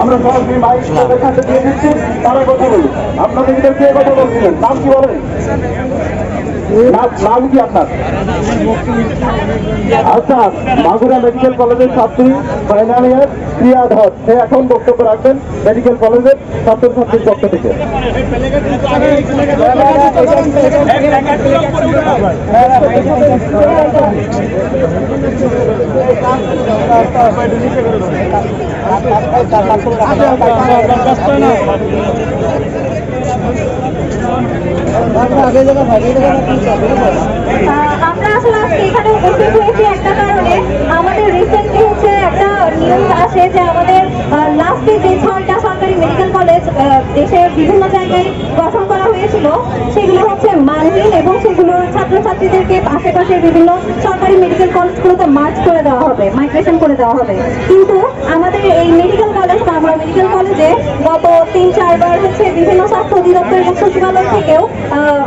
আমরা আচ্ছা মাগুরা মেডিকেল কলেজের ছাত্রী ফাইনাল ইয়ার প্রিয়া ধর সে এখন বক্তব্য রাখবেন মেডিকেল কলেজের ছাত্রছাত্রীর পক্ষ থেকে আমরা আসলে আজকে এখানে উপস্থিত হয়েছি একটা কারণে আমাদের রিসেন্টলি হচ্ছে একটা নিউজ আসে যে আমাদের লাস্টে যে ছয়টা সরকারি মেডিকেল কলেজ দেশের বিভিন্ন জায়গায় গঠন করা হয়েছিল সেগুলো হচ্ছে মানহীন এবং সেগুলোর ছাত্রছাত্রীদেরকে আশেপাশে বিভিন্ন সরকারি মেডিকেল কলেজগুলোতে মার্চ করে দেওয়া হবে মাইগ্রেশন করে দেওয়া হবে। কিন্তু আমাদের এই মেডিকেল কলেজ আমরা মেডিকেল কলেজে গত তিন, চারবার হচ্ছে বিভিন্ন স্বাস্থ্য অধিদপ্তর এবং সচিবালয় থেকেও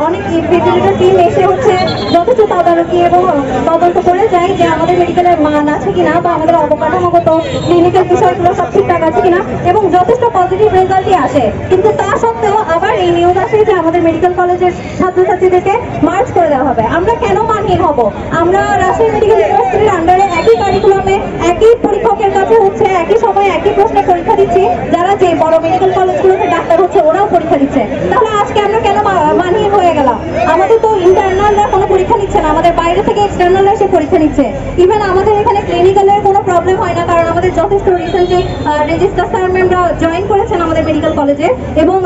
অনেক ইনভেস্টিগেটর টিম এসে হচ্ছে যথেষ্ট তদারকি এবং তদন্ত করে যায় যে আমাদের মেডিকেলের মান আছে কিনা বা আমাদের অবকাঠামোগত ক্লিনিক্যাল বিষয়গুলো সব ঠিকঠাক আছে কিনা এবং যথেষ্ট পজিটিভ রেজাল্টই আসে। কিন্তু তা সত্ত্বেও আবার এই নিউজ আসে যে আমাদের মেডিকেল কলেজের ছাত্রছাত্রীদেরকে মার্চ করে দেওয়া হবে। আমরা কেন মানহীন হব। আমরা রাজশাহী মেডিকেল ইউনিভার্সিটির আন্ডারে একই কারিকুলামে একই পরীক্ষকের কাছে হচ্ছে একই সময় একই প্রশ্নে পরীক্ষা দিচ্ছি। যারা যে বড় মেডিকেল কলেজগুলোতে ডাক্তার হচ্ছে, ওরাও পরীক্ষা দিচ্ছে। তাহলে আজকে আমরা কেন মানিয়ে হয়ে গেলাম? আমাদের তো ইন্টারনালরা কোনো পরীক্ষা নিচ্ছে না। আমাদের বাইরে থেকে এক্সটার্নালরা এসে পরীক্ষা নিচ্ছে। ইভেন আমাদের এখানে ক্লিনিক্যালের কোনো প্রবলেম হয় না কারণ আমাদের যথেষ্ট রিসেন্টলি রেজিস্টার স্যার ম্যামরা জয়েন করেছেন আমাদের মেডিকেল কলেজে এবং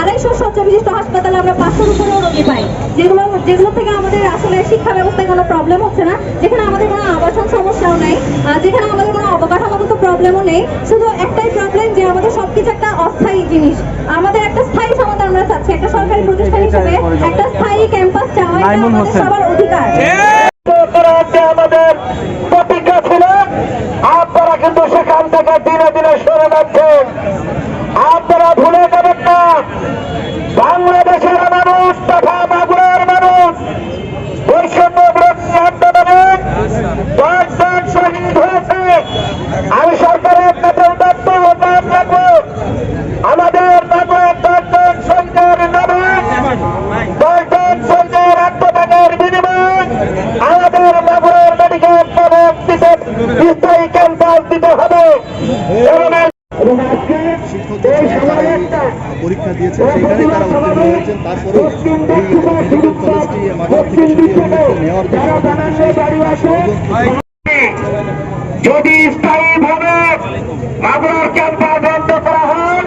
আড়াইশো শয্যা বিশিষ্ট হাসপাতালে আমরা পাঁচশোর উপরেও রোগী পাই। যেগুলো যেগুলো থেকে আমাদের আসলে শিক্ষা ব্যবস্থায় কোনো প্রবলেম হচ্ছে না যেখানে আমাদের কোনো আবাসন সমস্যাও নেই যেখানে আমাদের কোনো অবকাঠামোগত প্রবলেমও নেই শুধু একটাই প্রবলেম যে আমাদের সবকিছু একটা অস্থায়ী জিনিস। আমাদের একটা স্থায়ী সমাধান আমরা চাচ্ছি একটা সরকারি প্রতিষ্ঠান হিসেবে একটা স্থায়ী ক্যাম্পাস চাওয়া সবার অধিকার করা হচ্ছে আমাদের প্রতিজ্ঞা ছিল আপনারা কিন্তু সেখান থেকে দিনে দিনে সরে যাচ্ছেন আপনারা ভুলে যাবেন না বাংলাদেশের মানুষ তথা মাগুরার মানুষ বৈষম্য বিরোধী আন্দোলনে দশজন শহীদ হয়েছে আমি সরকারের কাছে উদাত্ত আহ্বান রাখব আমাদের মাগুরার দশজন শহীদের নামে দশজন শহীদের আত্মত্যাগের বিনিময়ে আমাদের মাগুরার মেডিকেল কলেজ দিতে স্থায়ী ক্যাম্পাস দিতে হবে এবং এই- এবং আজকে এই সময় একটা পরীক্ষা দিয়েছে সেইখানে তারা উত্তীর্ণ হয়েছেন। তারপরেও এই মেডিকেল কলেজটি মাঠের থেকে সরিয়ে নেওয়ার জন্য যদি স্থায়ীভাবে মাগুরার ক্যাম্পাস বন্ধ করা হয়।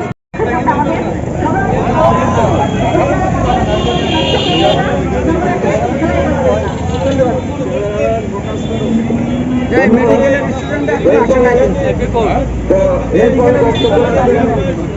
এরপরে বক্তব্য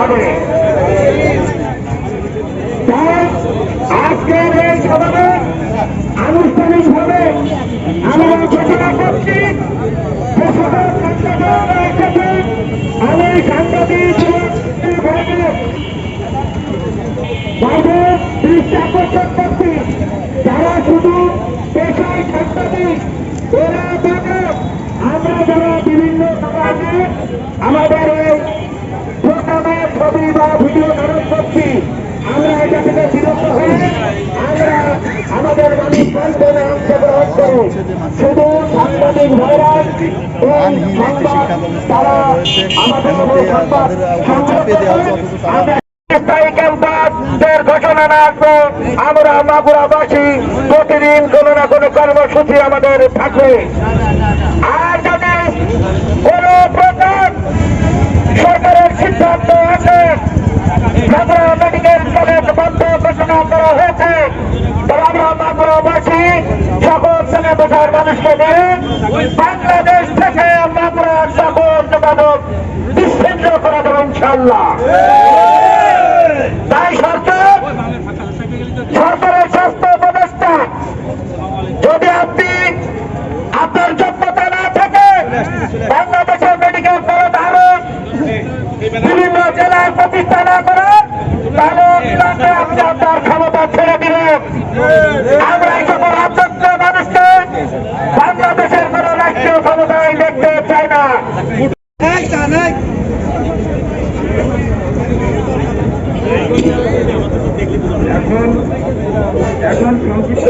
হবে। আজকের এই সভাবে আনুষ্ঠানিকভাবে ঘোষণা করছি যারা শুধু পেশায় সাংবাদিক, এরা আমরা যারা বিভিন্ন সমাজে আমাদের ছবি বা ভিডিও ধারণ করছি, আমরা এটা থেকে বিরত হয়ে আমরা আমাদের মানুষ অংশগ্রহণ করি। শুধু সাংবাদিক ভাইরা এই মানহীন একটি সংবাদ শিক্ষা ব্যবস্থা তারা আমাদের এমনটি সংবাদ তাদের উপরে চাপিয়ে দেওয়া হচ্ছে অথচ তারা আমরা স্থায়ী ক্যাম্পাসের ঘোষণা না আসবে। আমরা মাগুরাবাসী প্রতিদিন কোনো না কোনো কর্মসূচি আমাদের থাকবে। আর যদি কোনো প্রকার সরকারের সিদ্ধান্ত আছে মাগুরা মেডিকেল কলেজ বন্ধ ঘোষণা করা হয়েছে তবে আমরা মাগুরাবাসী করছি সকল শ্রেণি পেশার মানুষকে নিয়ে বাংলাদেশ থেকে মাগুরার সকল বিচ্ছিন্ন করে ইনশাল্লাহ তাই সরকার সরকারের স্বাস্থ্য উপদেষ্টা যদি আপনি আপনার যোগ্যতা না থাকে বাংলাদেশের মেডিকেল কলেজ আরও বিভিন্ন জেলায় প্রতিষ্ঠা না করেন তাহলে আপনি আপনার ক্ষমতা ছেড়ে দিবেন। আমরা এই সকল অযোগ্য মানুষকে বাংলাদেশের কোন রাষ্ট্রীয় ক্ষমতায় দেখতে চাই না এখন এখন সংক্ষিপ্ত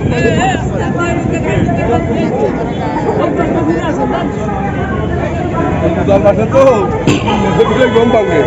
দল মাসে তো গম পাবে